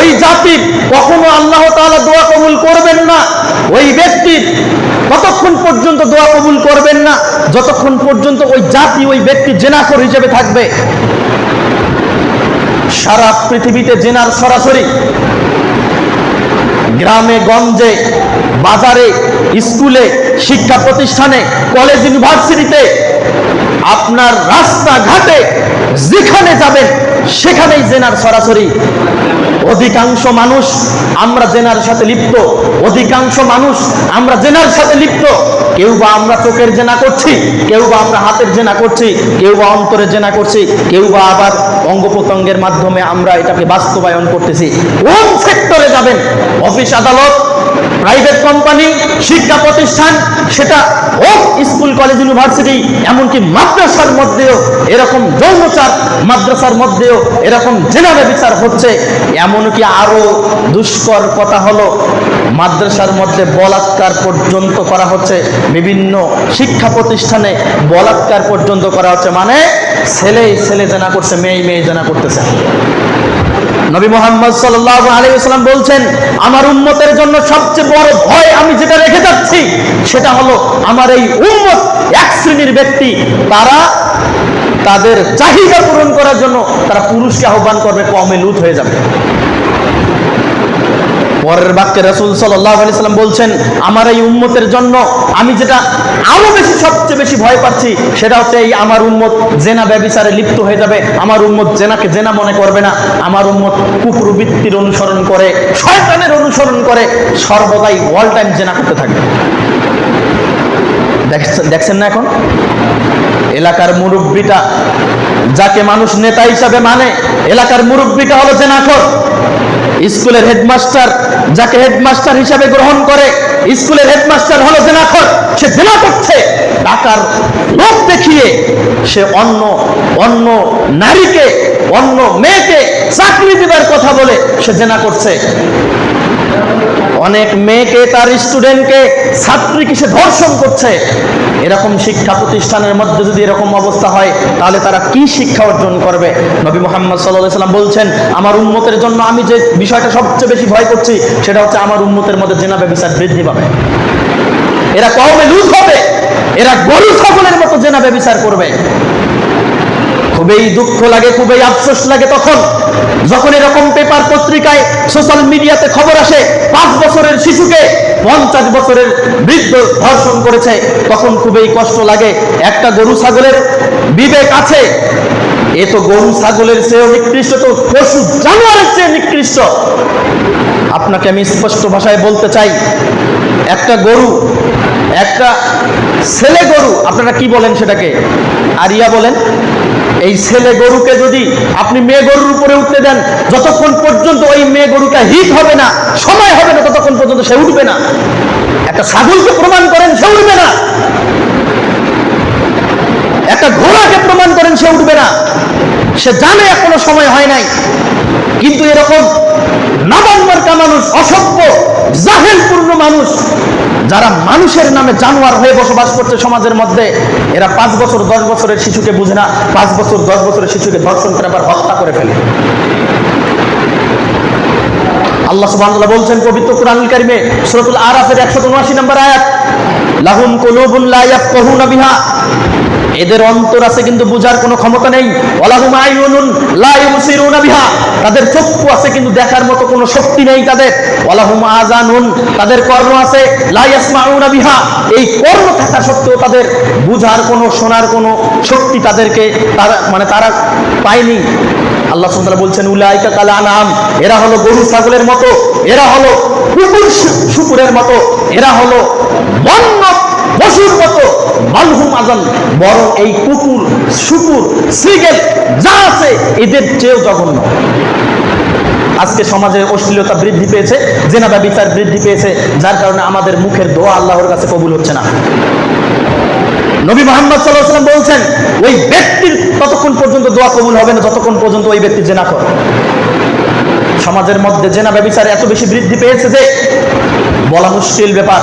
ওই জাতির কখনো আল্লাহ তাআলা দোয়া কবুল করবেন না। ওই ব্যক্তির ততক্ষণ পর্যন্ত দোয়া কবুল করবেন না। যতক্ষণ পর্যন্ত ওই জাতি, ওই ব্যক্তি জেনাকর হিসেবে থাকবে। সারা পৃথিবীতে জেনার সরাসরি। গ্রামে, গঞ্জে, বাজারে, স্কুলে, শিক্ষা প্রতিষ্ঠানে, কলেজ, ইউনিভার্সিটিতে আপনার রাস্তাঘাটে যেখানে যাবেন সেখানেই জেনার সরাসরি। অধিকাংশ মানুষ আমরা জেনার সাথে লিপ্ত। অধিকাংশ মানুষ আমরা জেনার সাথে লিপ্ত। কেউ বা আমরা চোখের জেনা করছি, কেউ বা আমরা হাতের জেনা করছি, কেউ বা অন্তরের জেনা করছি, কেউ বা আবার অঙ্গ প্রত্যঙ্গের মাধ্যমে আমরা এটাকে বাস্তবায়ন করতেছি। কোন সেক্টরে যাবেন? অফিস আদালত, প্রাইভেট কোম্পানি, শিক্ষা প্রতিষ্ঠান, সেটা হোক স্কুল, কলেজ, ইউনিভার্সিটি, এমনকি মাদ্রাসার মধ্যেও এরকম যৌনচার মাদ্রাসার মধ্যেও এরকম জেনারে বিচার হচ্ছে। এমনকি আরও দুষ্কর কথা হলো, মাদ্রাসার মধ্যে বলাৎকার পর্যন্ত করা হচ্ছে। বিভিন্ন শিক্ষা প্রতিষ্ঠানে বলাৎকার পর্যন্ত করা হচ্ছে। মানে ছেলে ছেলে জেনা করছে মেয়ে মেয়ে জেনা করতেছে। নবী মোহাম্মদ সাল্লাল্লাহু আলাইহি ওয়াসাল্লাম বলছেন, আমার উম্মতের জন্য সবচেয়ে বড় ভয় আমি যেটা রেখে যাচ্ছি, সেটা হলো আমার এই উম্মত এক শ্রেণির ব্যক্তি। তারা তাদের চাহিদা পূরণ করার জন্য তারা পুরুষকে আহ্বান করবে, কমে লুট হয়ে যাবে। পরের বাক্যে রসুল সাল্লাম বলছেন, আমার এই উম্মতের জন্য আমি যেটা আরও বেশি, সবচেয়ে বেশি ভয় পাচ্ছি, সেটা হচ্ছে এই আমার উম্মত জেনা ব্যবিচারে লিপ্ত হয়ে যাবে। আমার উম্মত জেনাকে জেনা মনে করবে না। আমার উম্মত কুকুরবৃত্তির অনুসরণ করে, শয়তানের অনুসরণ করে, সর্বদাই অল টাইম জেনা করতে থাকবে। দেখছেন না এখন? এলাকার মুরব্বীটা, যাকে মানুষ নেতা হিসাবে মানে এলাকার মুরব্বীটা হলো জেনাখর। স্কুলের হেডমাস্টার যাকে হেডমাস্টার হিসাবে গ্রহণ করে, স্কুলের হেডমাস্টার হলো জেনাখর সে জেনা করছে টাকার লোক দেখিয়ে সে অন্য অন্য নারীকে, অন্য মেয়েকে চাকরি দেবার কথা বলে সে জেনা করছে। অনেক মেয়েকে, তার স্টুডেন্টকে ছাত্রীকে সে ধর্ষণ করছে? এরকম শিক্ষা প্রতিষ্ঠানের মধ্যে যদি এরকম অবস্থা হয়, তাহলে তারা কি শিক্ষা অর্জন করবে? নবী মোহাম্মদ সাল্লাহ সাল্লাম বলছেন, আমার উন্মতের জন্য আমি যে বিষয়টা সবচেয়ে বেশি ভয় করছি, সেটা হচ্ছে আমার উন্মতের মধ্যে জেনাবে বিচার বৃদ্ধি পাবে। এরা কমে লুজ হবে, এরা গরু সকলের মতো জেনাবে বিচার করবে। খুবই দুঃখ লাগে, খুবই আফসোস লাগে তখন। যখন এরকম পেপার পত্রিকায় সোশ্যাল মিডিয়াতে খবর আসে, পাঁচ বছরের শিশুকে পঞ্চাশ বছরের বৃদ্ধ ধর্ষণ করেছে, তখন খুবই কষ্ট লাগে। একটা গরু ছাগলের বিবেক আছে, এ তো গরু ছাগলের চেয়েও নিকৃষ্ট তো পশু জানোয়ারের চেয়ে নিকৃষ্ট। আপনাকে আমি স্পষ্ট ভাষায় বলতে চাই, একটা গরু, একটা ছেলে গরু, আপনারা কি বলেন সেটাকে? আরিয়া বলেন। এই ছেলে গরুকে যদি আপনি মেয়ে গরুর উপরে উঠতে দেন, যতক্ষণ পর্যন্ত ওই মেয়ে গরুটা হিট হবে না, সময় হবে না, ততক্ষণ পর্যন্ত সে উঠবে না। একটা ছাগলকে প্রমাণ করেন, সে উঠবে না। একটা ঘোড়াকে প্রমাণ করেন, সে উঠবে না। সে জানে এখনও সময় হয় নাই। কিন্তু এরকম নাবান্মার্কা মানুষ, অসভ্য, জাহেলপূর্ণ মানুষ যারা মানুষের নামে জানোয়ার হয়ে বসবাস করছে সমাজের মধ্যে, এরা পাঁচ বছর, দশ বছরের শিশুকে বুঝে না, পাঁচ বছর, দশ বছরের শিশুকে ধর্ষণ করে আবার হত্যা করে ফেলে। আল্লাহ সুবাহ বলছেন, পবিত্র কুরআনুল কারিমে সুরতুল আরাফের 179 নম্বর আয়াত, লাহুম কুলুবুল্লাহ ইয়াফকাহুনা বিহা। এদের অন্তর আছে কিন্তু বুঝার কোনো ক্ষমতা নেই। তাদের চক্ষু আছে কিন্তু দেখার মতো কোনো শক্তি নেই তাদের। তাদের কর্ণ আছে এই কর্ম থাকা সত্ত্বেও তাদের বুঝার কোনো, শোনার কোনো শক্তি তাদেরকে তারা মানে তারা পায়নি। আল্লাহ সুন্দর বলছেন, উলাইকা কালা আনাম এরা হলো গরু ছাগলের মতো, এরা হলো কুকুর শুকুরের মতো, এরা হলো বন্য পশুর মতো, মালহুম আজাল বরং এই কুকুর, শুকুর, শ্রীগেল, যা আছে এদের চেয়েও জঘন্য। আজকে সমাজে অশ্লীলতা বৃদ্ধি পেয়েছে, জেনাদা বিচার বৃদ্ধি পেয়েছে, যার কারণে আমাদের মুখের দোয়া আল্লাহর কাছে কবুল হচ্ছে না। নবী মোহাম্মদ সাল্লাহ বলছেন, ওই ব্যক্তির ততক্ষণ পর্যন্ত দোয়া কবুল হবে না, যতক্ষণ পর্যন্ত ওই ব্যক্তি জেনা করে। সমাজের মধ্যে জেনা ব্যবচার এত বেশি বৃদ্ধি পেয়েছে যে, বলা মুশকিল ব্যাপার।